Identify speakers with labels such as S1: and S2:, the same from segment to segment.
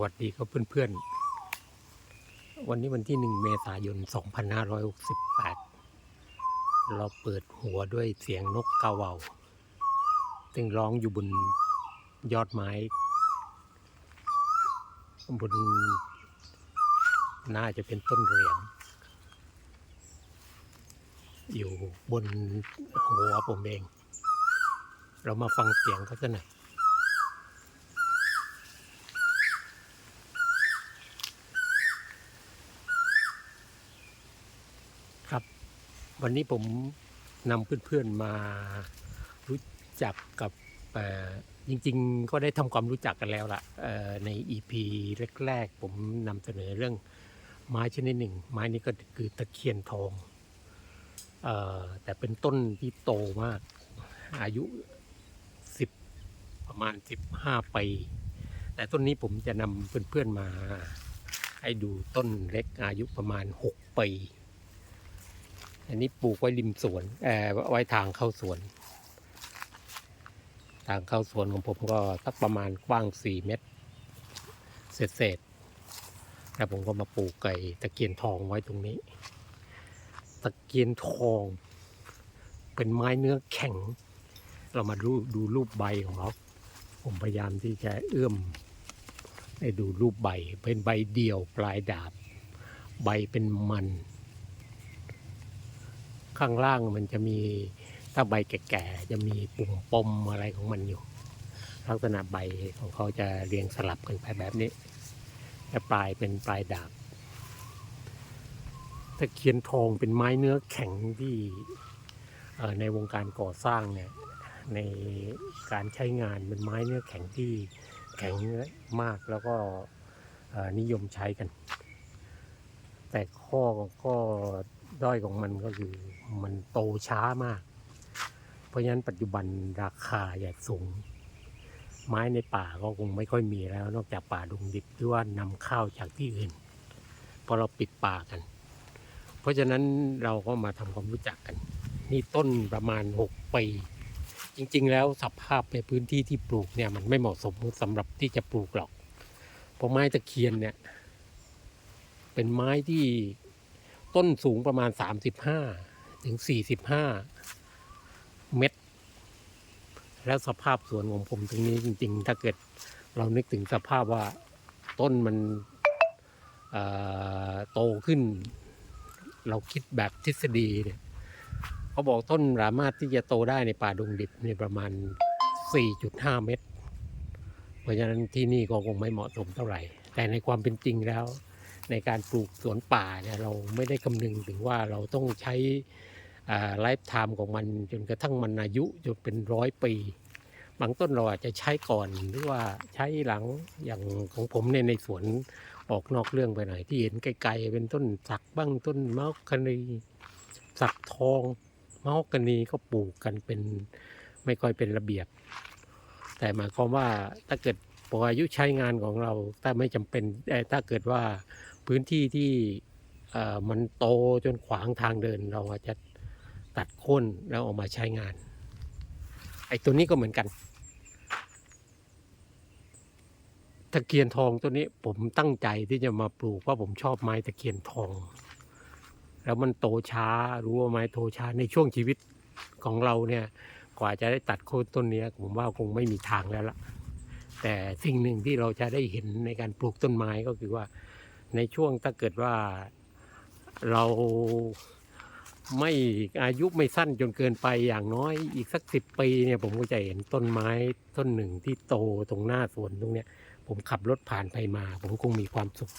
S1: วัสดีครับเพื่อนๆ วันนี้วันที่หนึ่งเมษายน 2568 เราเปิดหัวด้วยเสียงนกกาเวาซึ่งร้องอยู่บนยอดไม้ บนน่าจะเป็นต้นเหรียง อยู่บนหัวผมเอง เรามาฟังเสียงเขาสักหน่อย ครับ วันนี้ผมนำเพื่อนๆมารู้จักกับจริงๆ ก็ได้ทำความรู้จักกันแล้วล่ะเอ่อใน EP แรกๆ ผมนำเสนอเรื่องไม้ชนิดหนึ่ง ไม้นี้ก็คือตะเคียนทองอแต่เป็นต้นที่โตมาก อายุสิบประมาณสิบห้าปี แต่ต้นนี้ผมจะนำเพื่อนๆมาให้ดูต้นเล็กอายุประมาณหกปี อันนี้ปลูกไว้ริมสวนเอ่อไว้ทางเข้าสวน ทางเข้าสวนของผมก็สักประมาณกว้างสี่เมตร เศษๆแล้วผมก็มาปลูกไก่ตะเกียนทองไว้ตรงนี้ ตะเกียนทอง เป็นไม้เนื้อแข็ง เรามาดูดูรูปใบของเขาผมพยายามที่จะเอื้อมให้ดูรูปใบ เป็นใบเดี่ยวปลายดาบ ใบเป็นมัน ข้างล่างมันจะมีถ้าใบแก่ๆจะมีปุ่มปมอะไรของมันอยู่ ลักษณะใบของเขาจะเรียงสลับกันไปแบบนี้และปลายเป็นปลายดาบตะเคียนทองเป็นไม้เนื้อแข็งที่ในวงการก่อสร้างเนี่ยในการใช้งานเป็นไม้เนื้อแข็งที่แข็งมากแล้วก็นิยมใช้กัน แต่ข้อข้อด้อยของมันก็คือ มันโตช้ามาก เพราะฉะนั้นปัจจุบันราคาอย่าสูง ไม้ในป่าก็คงไม่ค่อยมีแล้ว นอกจากป่าดงดิบหรือว่านำข้าวจากที่อื่นพราะเราปิดป่ากัน เพราะฉะนั้นเราก็มาทำความรู้จักกัน นี่ต้นประมาณหกปีจริงๆ แล้วสภาพในพื้นที่ที่ปลูกเนี่ยมันไม่เหมาะสมสำหรับที่จะปลูกหรอกเพราะไม้ตะเคียนเนี่ย เป็นไม้ที่ต้นสูงประมาณ35 ถึง 45 เมตรแล้วสภาพสวนของผมตรงนี้จริง ๆ ถ้าเกิดเรานึกถึงสภาพว่าต้นมันโตขึ้น เราคิดแบบทฤษฎีเนี่ยเขาบอกต้นสามารถที่จะโตได้ในป่าดงดิบในประมาณ 4.5 เมตร เพราะฉะนั้นที่นี่ก็คงไม่เหมาะสมเท่าไหร่ แต่ในความเป็นจริงแล้ว ในการปลูกสวนป่าเนี่ยเราไม่ได้คำนึงถึงว่าเราต้องใช้ ไลฟ์ไทม์ของมันจนกระทั่งมันอายุจนเป็นร้อยปี บางต้นเราอาจจะใช้ก่อนหรือว่าใช้หลังอย่างของผมในในสวนออกนอกเรื่องไปหน่อยที่เห็นไกลๆเป็นต้นสักบ้างต้นมะฮอกกานีสักทองมะฮอกกานีก็ปลูกกันเป็นไม่ค่อยเป็นระเบียบ แต่หมายความว่าถ้าเกิดพออายุใช้งานของเราถ้าไม่จำเป็นเอ่ถ้าเกิดว่าพื้นที่ที่มันโตจนขวางทางเดินเราอาจจะ ตัดโค่นแล้วออกมาใช้งาน ไอ้ตัวนี้ก็เหมือนกัน ตะเคียนทองตัวนี้ผมตั้งใจที่จะมาปลูกเพราะผมชอบไม้ตะเคียนทอง แล้วมันโตช้ารู้ว่าไม้โตช้าในช่วงชีวิตของเราเนี่ยกว่าจะได้ตัดโค่นต้นนี้ผมว่าคงไม่มีทางแล้วล่ะ แต่สิ่งหนึ่งที่เราจะได้เห็นในการปลูกต้นไม้ก็คือว่าในช่วงถ้าเกิดว่าเรา ไม่อายุไม่สั้นจนเกินไปอย่างน้อยอีกสักสิบปีเนี่ยผมก็จะเห็นต้นไม้ต้นหนึ่งที่โตตรงหน้าสวนตรงเนี้ยผมขับรถผ่านไปมา ผมคงมีความสุข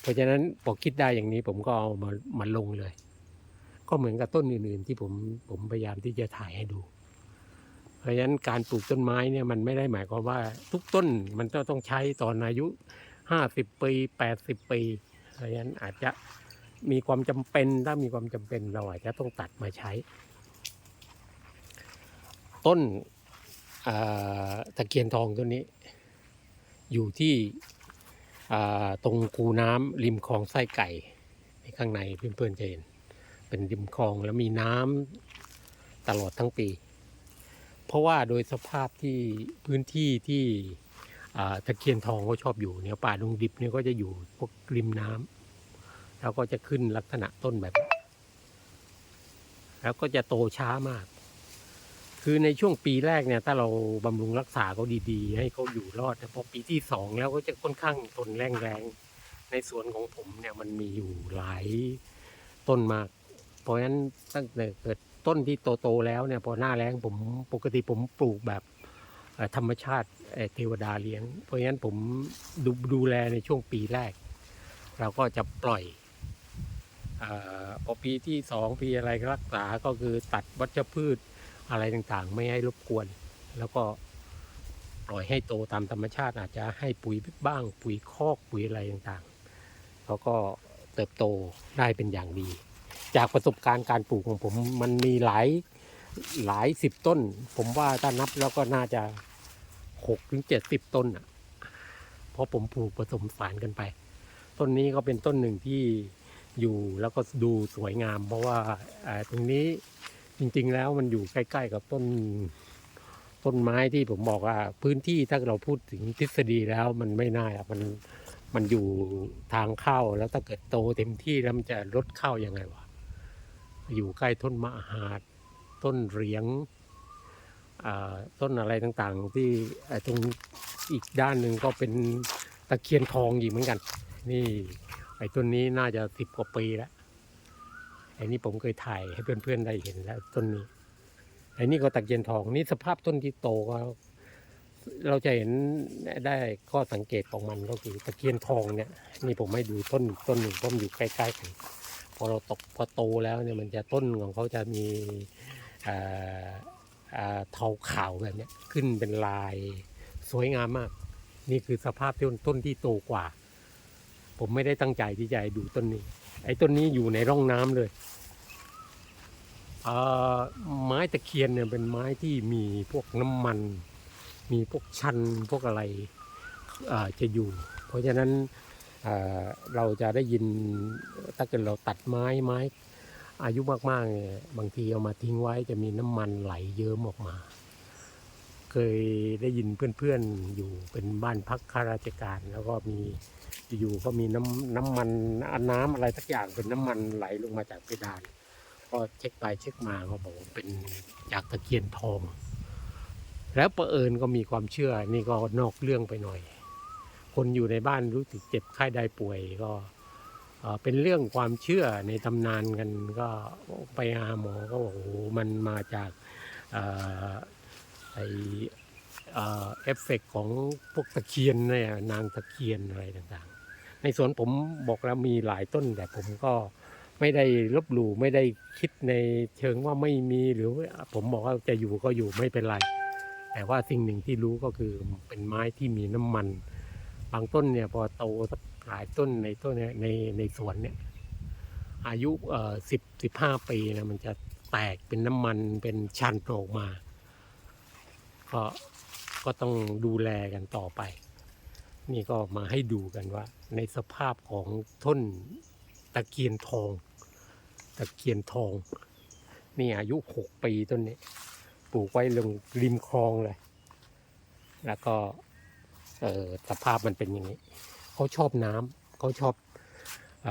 S1: เพราะฉะนั้นพอคิดได้อย่างนี้ผมก็เอามามาลงเลย ก็เหมือนกับต้นอื่นๆ ที่ผมผมพยายามที่จะถ่ายให้ดู เพราะฉะนั้นการปลูกต้นไม้เนี่ยมันไม่ได้หมายความว่าทุกต้นมันต้องต้องใช้ตอนอายุห้าสิบปีแปดสิบปี เพราะฉะนั้นอาจจะ มีความจำเป็นถ้ามีความจำเป็นเราอาจจะต้องตัดมาใช้ ต้นตะเคียนทองต้นนี้ อยู่ที่ตรงคูน้ำริมคลองไส้ไก่ในข้างในเพื่อนๆจะเห็น เป็นริมคลองแล้วมีน้ำตลอดทั้งปี เพราะว่าโดยสภาพที่พื้นที่ที่ตะเคียนทองก็ชอบอยู่เนี่ยป่าดงดิบเนี่ยก็จะอยู่พวกริมน้ำ แล้วก็จะขึ้นลักษณะต้นแบบแล้วก็จะโตช้ามาก คือในช่วงปีแรกเนี่ย ถ้าเราบำรุงรักษาเขาดีๆ ให้เขาอยู่รอดแต่พอปีที่สองแล้วก็จะค่อนข้างทนแรงแรงๆ ในสวนของผมเนี่ยมันมีอยู่หลายต้นมาก เพราะฉะนั้นตั้งแต่เกิดต้นที่โตๆแล้วเนี่ยพอหน้าแรงผมปกติผมปลูกแบบธรรมชาติเทวดาเลี้ยง เพราะฉะนั้นผมดูดูแลในช่วงปีแรก เราก็จะปล่อย พอปีที่สองปีอะไรรักษาก็คือตัดวัชพืชอะไรต่างๆ ไม่ให้รบกวน แล้วก็ปล่อยให้โตตามธรรมชาติอาจจะให้ปุ๋ยบ้าง ปุ๋ยคอกปุ๋ยอะไรต่างๆเขาก็เติบโตได้เป็นอย่างดี จากประสบการณ์การปลูกของผมมันมีหลายหลายสิบต้น ผมว่าถ้านับแล้วก็น่าจะหกถึงเจ็ดสิบต้นอะเพราะผมปลูกผสมสารกันไป ต้นนี้ก็เป็นต้นหนึ่งที่ อยู่แล้วก็ดูสวยงาม เพราะว่าตรงนี้จริงๆแล้วมันอยู่ใกล้ ๆ กับต้นต้นไม้ที่ผมบอกว่าพื้นที่ถ้าเราพูดถึงทฤษฎีแล้วมันไม่น่าอะมันมันอยู่ทางเข้าแล้วถ้าเกิดโตเต็มที่แล้วมันจะลดเข้ายังไงวะอยู่ใกล้ต้นมะหาดต้นเหรียงต้นอะไรต่างๆ ที่ตรงอีกด้านหนึ่งก็เป็นตะเคียนทองอีกเหมือนกัน นี่ อ้ต้นนี้น่าจะสิบกว่าปีแล้วไอ้นี่ผมเคยถ่ายให้เพื่อนๆได้เห็นแล้วต้นนี้ไอ้นี่ก็ตะเคียนทองนี่สภาพต้นที่โตก็เราจะเห็นได้ข้อสังเกตของมันก็คือตะเคียนทองเนี่ย นี่ผมให้ดูต้นต้นหนึ่งเพราะมนอยู่ใกล้ๆกันพอเราตกพอโตแล้วเนี่ยมันจะต้นของเขาจะมีเทาขาวแบบนี้ขึ้นเป็นลายสวยงามมาก นี่คือสภาพต้นต้นที่โตกว่า ผมไม่ได้ตั้งใจที่จะดูต้นนี้ ไอ้ต้นนี้อยู่ในร่องน้ำเลยไม้ตะเคียนเนี่ยเป็นไม้ที่มีพวกน้ำมัน มีพวกชันพวกอะไรจะอยู่ เพราะฉะนั้นเราจะได้ยินถ้าเกิดเราตัดไม้ไม้อายุมากๆเนี่ยบางทีเอามาทิ้งไว้จะมีน้ำมันไหลเยิ้มออกมา เคยได้ยินเพื่อนๆอยู่เป็นบ้านพักข้าราชการ แล้วก็มีอยู่ก็มีน้ำน้ำมันน้ำอะไรสักอย่างเป็นน้ำมันไหลลงมาจากเพดานก็เช็คไปเช็คมาเขาบอกว่าเป็นจากตะเคียนทอง แล้วประเอิญก็มีความเชื่อนี่ก็นอกเรื่องไปหน่อย คนอยู่ในบ้านรู้สึกเจ็บไข้ได้ป่วยก็เป็นเรื่องความเชื่อในตำนานกันก็ไปหาหมอก็บอกโอ้โหมันมาจาก ไอเอฟเฟกต์ของพวกตะเคียนเนี่ยนางตะเคียนอะไรต่างๆ ในสวนผมบอกแล้วมีหลายต้นแต่ผมก็ไม่ได้ลบหลู่ไม่ได้คิดในเชิงว่าไม่มีหรือผมบอกว่าจะอยู่ก็อยู่ไม่เป็นไร แต่ว่าสิ่งหนึ่งที่รู้ก็คือเป็นไม้ที่มีน้ำมัน บางต้นเนี่ยพอโตสักหลายต้นในต้นเนี่ยในในสวนเนี่ยอายุสิบสิบห้าปีนะมันจะแตกเป็นน้ำมันเป็นชันออกมา ก็ก็ต้องดูแลกันต่อไป นี่ก็มาให้ดูกันว่า ในสภาพของต้นตะเคียนทอง ตะเคียนทอง นี่อายุหกปีต้นนี้ ปลูกไว้ลงริมคลองเลย แล้วก็เออสภาพมันเป็นอย่างนี้ เขาชอบน้ำเขาชอบอ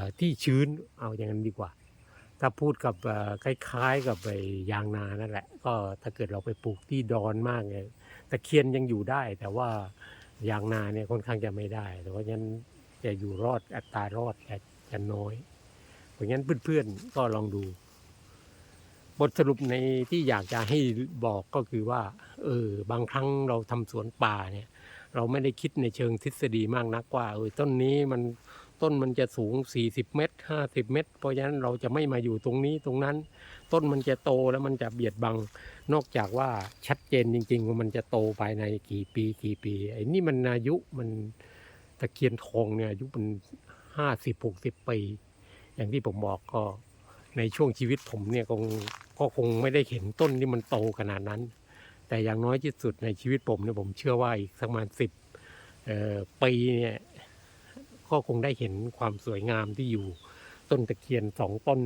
S1: อที่ชื้นเอาอย่างนั้นดีกว่า ถ้าพูดกับคล้ายๆกับไอ้ยางนานั่นแหละ ก็ถ้าเกิดเราไปปลูกที่ดอนมากเนี่ยตะเคียนยังอยู่ได้ แต่ว่ายางนาเนี่ยค่อนข้างจะไม่ได้เพราะฉะนั้นจะอยู่รอดอัตรารอดจะน้อย เพราะฉะนั้นเพื่อนๆก็ลองดู บทสรุปในที่อยากจะให้บอกก็คือว่าเออบางครั้งเราทำสวนป่าเนี่ย เราไม่ได้คิดในเชิงทฤษฎีมากนักว่าเออต้นนี้มัน ต้นมันจะสูง 40 เมตร 50 เมตร เพราะฉะนั้นเราจะไม่มาอยู่ตรงนี้ตรงนั้น ต้นมันจะโตแล้วมันจะเบียดบัง นอกจากว่าชัดเจนจริง ๆ ว่ามันจะโตภายในกี่ปีกี่ปีไอ้นี่มันอายุมันตะเคียนทองเนี่ยอายุมันห้าสิบหกสิบปี อย่างที่ผมบอกก็ในช่วงชีวิตผมเนี่ยคงก็คงไม่ได้เห็นต้นที่มันโตขนาดนั้น แต่อย่างน้อยที่สุดในชีวิตผมเนี่ยผมเชื่อว่าอีกสักประมาณสิบปีเนี่ย ก็คงได้เห็นความสวยงามที่อยู่ต้นตะเคียนสองต้น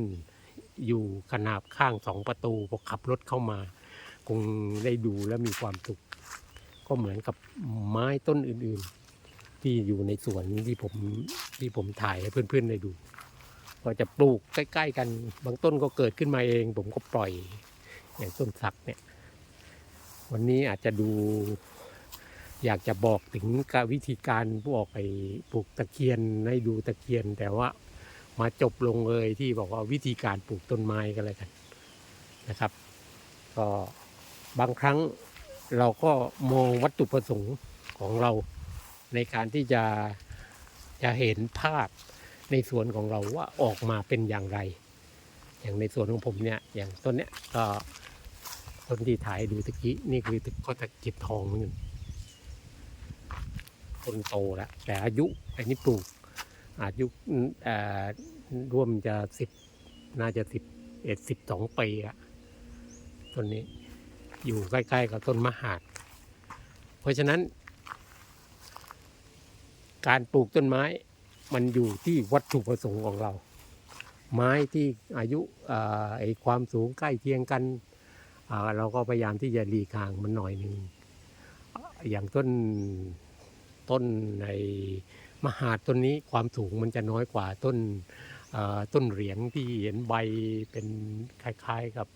S1: อยู่ขนาบข้างสองประตูพอขับรถเข้ามา คงได้ดูและมีความสุข ก็เหมือนกับไม้ต้นอื่นๆ ที่อยู่ในสวนที่ผมที่ผมถ่ายให้เพื่อนๆได้ดู ก็จะปลูกใกล้ ๆ กันบางต้นก็เกิดขึ้นมาเอง ผมก็ปล่อยอย่างต้นสักเนี่ย วันนี้อาจจะดู อยากจะบอกถึงวิธีการพวกไปปลูกตะเคียนให้ดูตะเคียน แต่ว่ามาจบลงเลยที่บอกว่าวิธีการปลูกต้นไม้กันเลยกันนะครับ ก็บางครั้งเราก็มองวัตถุประสงค์ของเราในการที่จะจะเห็นภาพในสวนของเราว่าออกมาเป็นอย่างไร อย่างในสวนของผมเนี่ยอย่างต้นเนี้ยก็ต้นที่ถ่ายดูตะกี้นี่คือก็ตะกียบทองเหมือนกัน ต้นโตแล้วแต่อายุอันนี้ปลูก อายุร่วมจะสิบน่าจะสิบเอ็ดสิบสองปีอะต้นนี้อยู่ใกล้ๆกับต้นมะหาด เพราะฉะนั้น การปลูกต้นไม้มันอยู่ที่วัตถุประสงค์ของเรา ไม้ที่อายุไอความสูงใกล้เคียงกัน เราก็พยายามที่จะหลีกห่างมันหน่อยหนึ่งอย่างต้น ต้นในมหาดต้นนี้ความสูงมันจะน้อยกว่าต้นต้นเหรียญที่เห็นใบเป็นคล้ายๆกับ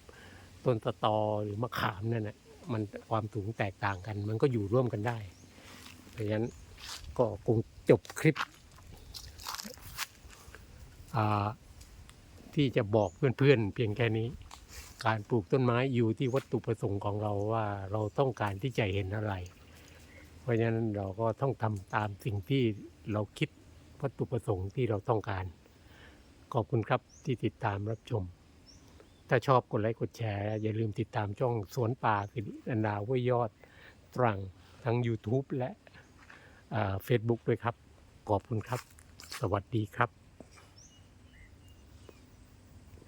S1: ต้นตะตอหรือมะขามนั่นแหละมันความสูงแตกต่างกัน มันก็อยู่ร่วมกันได้ เพราะฉะนั้นก็คงจบคลิปที่จะบอกเพื่อนๆเพียงแค่นี้ การปลูกต้นไม้อยู่ที่วัตถุประสงค์ของเราว่าเราต้องการที่จะเห็นอะไร ราะฉะนั้นเราก็ต้องทำตามสิ่งที่เราคิดวัตถุประสงค์ที่เราต้องการ ขอบคุณครับที่ติดตามรับชม ถ้าชอบกดไลค์กดแชร์ อย่าลืมติดตามช่องสวนป่าสิรินันดาห้วยยอดตรังทั้ง YouTube และเฟซบุ๊กด้วยครับ ขอบคุณครับ สวัสดีครับ